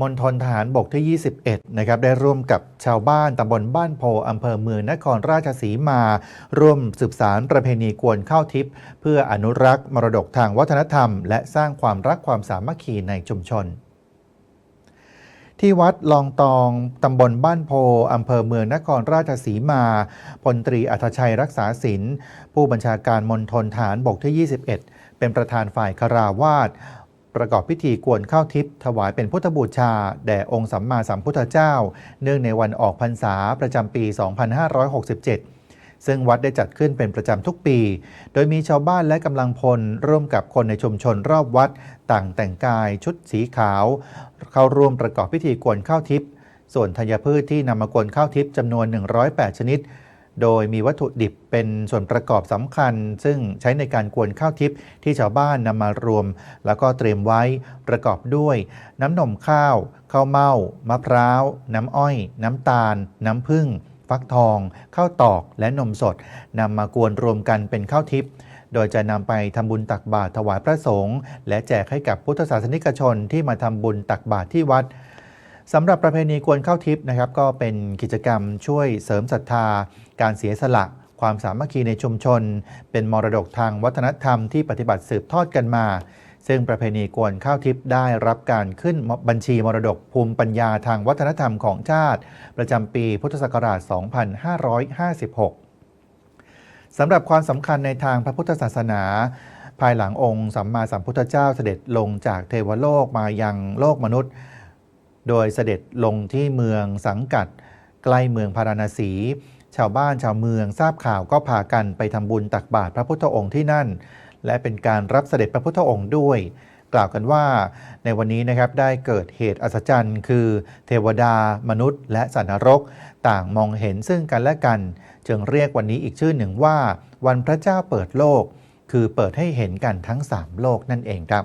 มณฑลทหารบกที่ 21 นะครับ ได้ร่วมกับชาวบ้านตำบลบ้านโพอำเภอเมืองนครราชสีมา ร่วมสืบสารประเพณีกวนข้าวทิพย์เพื่ออนุรักษ์มรดกทางวัฒนธรรม และสร้างความรักความสามัคคีในชุมชนที่วัดลองตอง ตำบลบ้านโพ อำเภอเมืองนครราชสีมา พลตรีอัธชัยรักษาศิลป์ผู้บัญชาการมณฑลฐานบกที่ 21 เป็นประธานฝ่ายคาราวาส ประกอบพิธีกวนข้าวทิพย์ถวายเป็นพุทธบูชา แด่องค์สัมมาสัมพุทธเจ้า เนื่องในวันออกพรรษาประจำปี 2567 ซึ่งวัดได้จัดขึ้นเป็นประจำทุกปี โดยมีชาวบ้านและกำลังพลร่วมกับคนในชุมชนรอบวัด ต่างแต่งกายชุดสีขาว เข้าร่วมประกอบพิธีกวนข้าวทิพย์ส่วนธัญพืชที่นำมากวนข้าวทิพย์จำนวน 108 ชนิด โดยมีวัตถุดิบเป็นส่วนประกอบสำคัญ ซึ่งใช้ในการกวนข้าวทิพย์ที่ชาวบ้านนำมารวม แล้วก็เตรียมไว้ประกอบด้วย น้ำนมข้าว ข้าวเม่ามะพร้าว น้ำอ้อย น้ำตาล น้ำผึ้งฟักทอง ข้าวตอกและนมสดนำมากวนรวมกันเป็นข้าวทิพย์โดยจะนำไปทำบุญตักบาตรถวายพระสงฆ์และแจกให้กับพุทธศาสนิกชนที่มาทำบุญตักบาตรที่วัด สำหรับประเพณีกวนข้าวทิพย์นะครับ ก็เป็นกิจกรรมช่วยเสริมศรัทธา การเสียสละ ความสามัคคีในชุมชน เป็นมรดกทางวัฒนธรรมที่ปฏิบัติสืบทอดกันมา ซึ่งประเพณีกวนข้าวทิพย์ได้รับการขึ้นบัญชีมรดกภูมิปัญญาทางวัฒนธรรมของชาติ ประจำปีพุทธศักราช 2556 สำหรับความสำคัญในทางพระพุทธศาสนาภายหลังองค์สัมมาสัมพุทธเจ้าเสด็จลงจากเทวโลกมายังโลกมนุษย์ โดยเสด็จลงที่เมืองสังกัด ใกล้เมืองพาราณสี ชาวบ้านชาวเมืองทราบข่าวก็พากันไปทำบุญตักบาตรพระพุทธองค์ที่นั่น และเป็นการรับเสด็จพระพุทธองค์ด้วย กล่าวกันว่าในวันนี้นะครับได้เกิดเหตุอัศจรรย์ คือ เทวดา มนุษย์ และสัตว์นรก ต่างมองเห็นซึ่งกันและกัน จึงเรียกวันนี้อีกชื่อหนึ่งว่า วันพระเจ้าเปิดโลก คือเปิดให้เห็นกันทั้ง 3 โลกนั่นเองครับ